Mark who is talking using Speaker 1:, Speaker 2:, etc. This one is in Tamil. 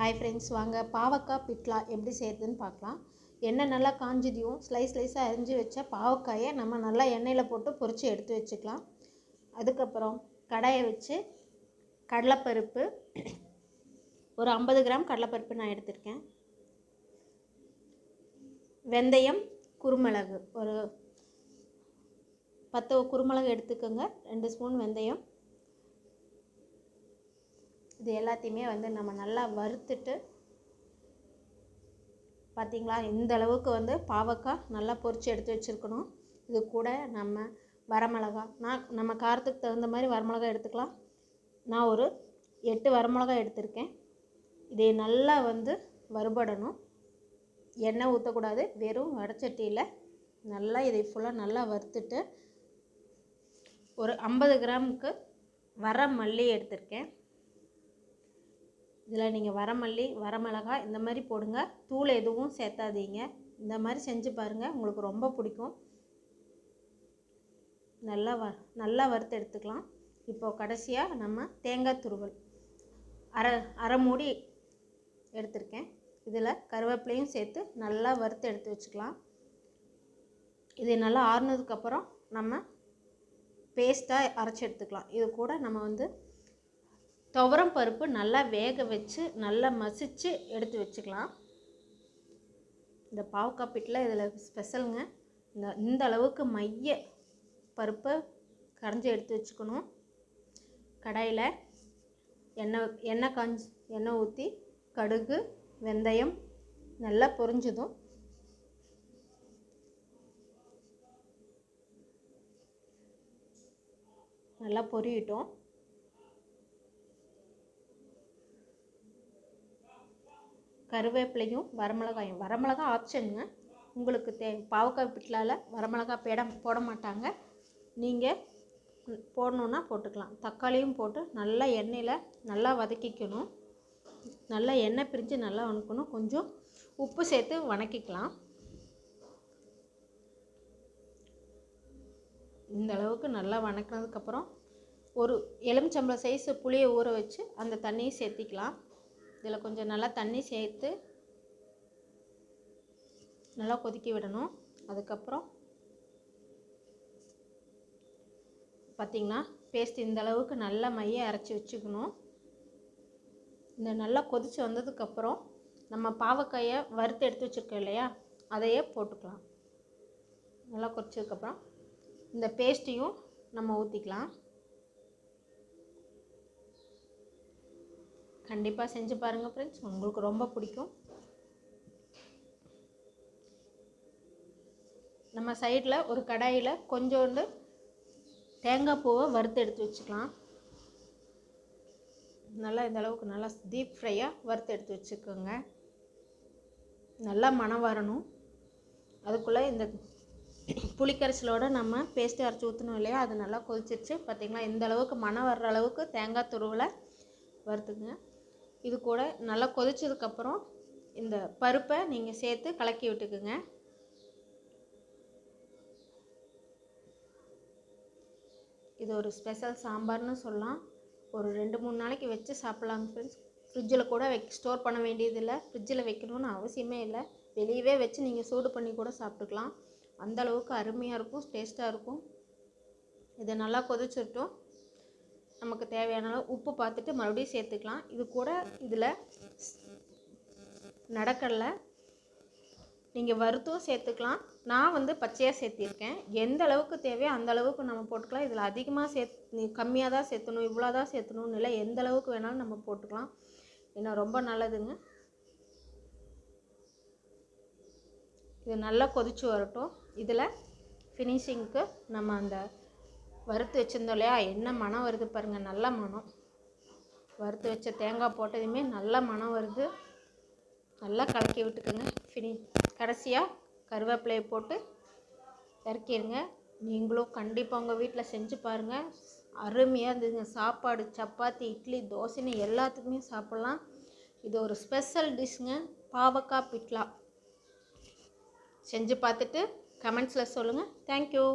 Speaker 1: ஹாய் ஃப்ரெண்ட்ஸ் வாங்க. பாவக்காய் பிட்லா எப்படி செய்கிறதுன்னு பார்க்கலாம். எண்ணெய் நல்லா காஞ்சதையும். ஸ்லைஸ் ஸ்லைஸாக அரிஞ்சு வச்ச பாவக்காயை நம்ம நல்லா எண்ணெயில் போட்டு பொரித்து எடுத்து வச்சுக்கலாம். அதுக்கப்புறம் கடாயை வச்சு கடலைப்பருப்பு ஒரு ஐம்பது கிராம் கடலைப்பருப்பு நான் எடுத்திருக்கேன். வெந்தயம் குருமிளகு. ஒரு பத்து குருமிளகு எடுத்துக்கோங்க. ரெண்டு ஸ்பூன் வெந்தயம். இது எல்லாத்தையுமே வந்து நம்ம நல்லா வறுத்துட்டு பார்த்திங்களா இந்த அளவுக்கு வந்து பாவக்காய் நல்லா பொரித்து எடுத்து வச்சுருக்கணும். இது கூட நம்ம வரமிளகா. நான் நம்ம காரத்துக்கு தகுந்த மாதிரி வரமிளகா எடுத்துக்கலாம். நான் ஒரு எட்டு வரமிளகா எடுத்திருக்கேன். இதை நல்லா வந்து வறுபடணும். எண்ணெய் ஊற்றக்கூடாது வெறும் வடச்சட்டியில் நல்லா இதை ஃபுல்லாக நல்லா வறுத்துட்டு ஒரு ஐம்பது கிராமுக்கு வர மல்லி எடுத்திருக்கேன். இதில் நீங்கள் வரமல்லி வரமிளகாய் இந்த மாதிரி போடுங்க. தூள் எதுவும் சேர்த்தாதீங்க. இந்த மாதிரி செஞ்சு பாருங்கள் உங்களுக்கு ரொம்ப பிடிக்கும். நல்லா வ நல்லா வறுத்து எடுத்துக்கலாம். இப்போது கடைசியாக நம்ம தேங்காய் துருவல். அரை அரை மூடி எடுத்திருக்கேன். இதில் கருவேப்பிலையும் சேர்த்து நல்லா வறுத்து எடுத்து வச்சுக்கலாம். இது நல்லா ஆறுனதுக்கப்புறம் நம்ம பேஸ்ட்டாக அரைச்சி எடுத்துக்கலாம். இது கூட நம்ம வந்து துவரம் பருப்பு நல்லா வேக வச்சு நல்லா மசித்து எடுத்து வச்சுக்கலாம். இந்த பாவக்காய் பிட்டில் இதில் ஸ்பெஷலுங்க. இந்த இந்த அளவுக்கு மைய பருப்பை கரைஞ்சி எடுத்து வச்சுக்கணும். கடாயில் எண்ணெய் எண்ணெய் காஞ்சி எண்ணெய் ஊற்றி கடுகு வெந்தயம் நல்லா பொரிஞ்சதும் நல்லா பொரியட்டும். கருவேப்பிலையும் வரமிளகாயும். வரமிளகா ஆப்ஷனுங்க உங்களுக்கு தே பாவக்காய் பிட்டலால் வரமிளகா பேட போட மாட்டாங்க. நீங்கள் போடணுன்னா போட்டுக்கலாம். தக்காளியும் போட்டு நல்லா எண்ணெயில் நல்லா வதக்கிக்கணும். நல்லா எண்ணெய் பிரிஞ்சு நல்லா வணக்கணும். கொஞ்சம் உப்பு சேர்த்து வணக்கிக்கலாம். இந்த அளவுக்கு நல்லா வணக்கினதுக்கப்புறம் ஒரு எலுமிச்சம்பளம் சைஸ் புளியை ஊற வச்சு அந்த தண்ணியை சேர்த்திக்கலாம். இதில் கொஞ்சம் நல்லா தண்ணி சேர்த்து நல்லா கொதிக்க விடணும். அதுக்கப்புறம் பார்த்திங்கன்னா பேஸ்ட் இந்த அளவுக்கு நல்லா மைய அரைச்சி வச்சுக்கணும். இந்த நல்லா கொதித்து வந்ததுக்கப்புறம் நம்ம பாவக்காயை வறுத்து எடுத்து வச்சுருக்கோம் இல்லையா? அதையே போட்டுக்கலாம். நல்லா கொதிச்சதுக்கப்புறம் இந்த பேஸ்ட்டையும் நம்ம ஊற்றிக்கலாம் கண்டிப்பாக செஞ்சு பாருங்கள் ஃப்ரெண்ட்ஸ் உங்களுக்கு ரொம்ப பிடிக்கும். நம்ம சைடில் ஒரு கடாயில் கொஞ்சோண்டு தேங்காய் பூவை வறுத்து எடுத்து வச்சுக்கலாம். நல்லா இந்த அளவுக்கு நல்லா டீப் ஃப்ரையாக வறுத்து எடுத்து வச்சுக்கோங்க. நல்லா மணம் வரணும். அதுக்குள்ளே இந்த புளிக்கரைசலோடு நம்ம பேஸ்ட்டு அரைச்சி ஊற்றணும் இல்லையா? அது நல்லா கொதிச்சிருச்சு. பார்த்திங்களா இந்த அளவுக்கு மணம் வர்ற அளவுக்கு தேங்காய் துருவில் வறுத்துக்குங்க இது கூட நல்லா கொதிச்சதுக்கப்புறம் இந்த பருப்பை நீங்கள் சேர்த்து கலக்கி விட்டுக்குங்க. இது ஒரு ஸ்பெஷல் சாம்பார்னு சொல்லலாம். ஒரு ரெண்டு மூணு நாளைக்கு வச்சு சாப்பிட்லாங்க ஃப்ரெண்ட்ஸ் ஃப்ரிட்ஜில் கூட வைக்க ஸ்டோர் பண்ண வேண்டியதில்லை. ஃப்ரிட்ஜில் வைக்கணும்னு அவசியமே இல்லை. வெளியவே வச்சு நீங்கள் சூடு பண்ணி கூட சாப்பிட்டுக்கலாம். அந்த அளவுக்கு அருமையாக இருக்கும் டேஸ்ட்டாக இருக்கும். இதை நல்லா கொதிச்சிட்டோம். நமக்கு தேவையான அளவு உப்பு பார்த்துட்டு மறுபடியும் சேர்த்துக்கலாம். இது கூட இதில் நடக்கலை நீங்கள் வறுத்தும் சேர்த்துக்கலாம். நான் வந்து பச்சையாக சேர்த்திருக்கேன். எந்த அளவுக்கு தேவையோ அந்த அளவுக்கு நம்ம போட்டுக்கலாம். இதில் அதிகமாக சேர்த்து கம்மியாக தான் சேர்த்தணும் இவ்வளோ தான் சேர்த்தணும்னு இல்லை எந்த அளவுக்கு வேணாலும் நம்ம போட்டுக்கலாம். ஏன்னா ரொம்ப நல்லதுங்க. இது நல்லா கொதிச்சு வரட்டும். இதில் ஃபினிஷிங்க்கு நம்ம அந்த வறுத்து வச்சுருந்தோம் இல்லையா? என்ன மனம் வருது பாருங்கள் நல்ல மனம் வறுத்து வச்ச தேங்காய் போட்டதுமே நல்ல மனம் வருது. நல்லா கலக்கி விட்டுக்கோங்க. ஃபினி கடைசியாக கருவேப்பிலையை போட்டு இறக்கிடுங்க நீங்களும் கண்டிப்பாக உங்கள் வீட்டில் செஞ்சு பாருங்கள் அருமையாக இருந்ததுங்க. சாப்பாடு சப்பாத்தி இட்லி தோசைன்னு எல்லாத்துக்குமே சாப்பிட்லாம். இது ஒரு ஸ்பெஷல் டிஷ்ங்க. பாவக்காய் பிட்லா. செஞ்சு பார்த்துட்டு கமெண்ட்ஸில் சொல்லுங்கள் தேங்க்யூ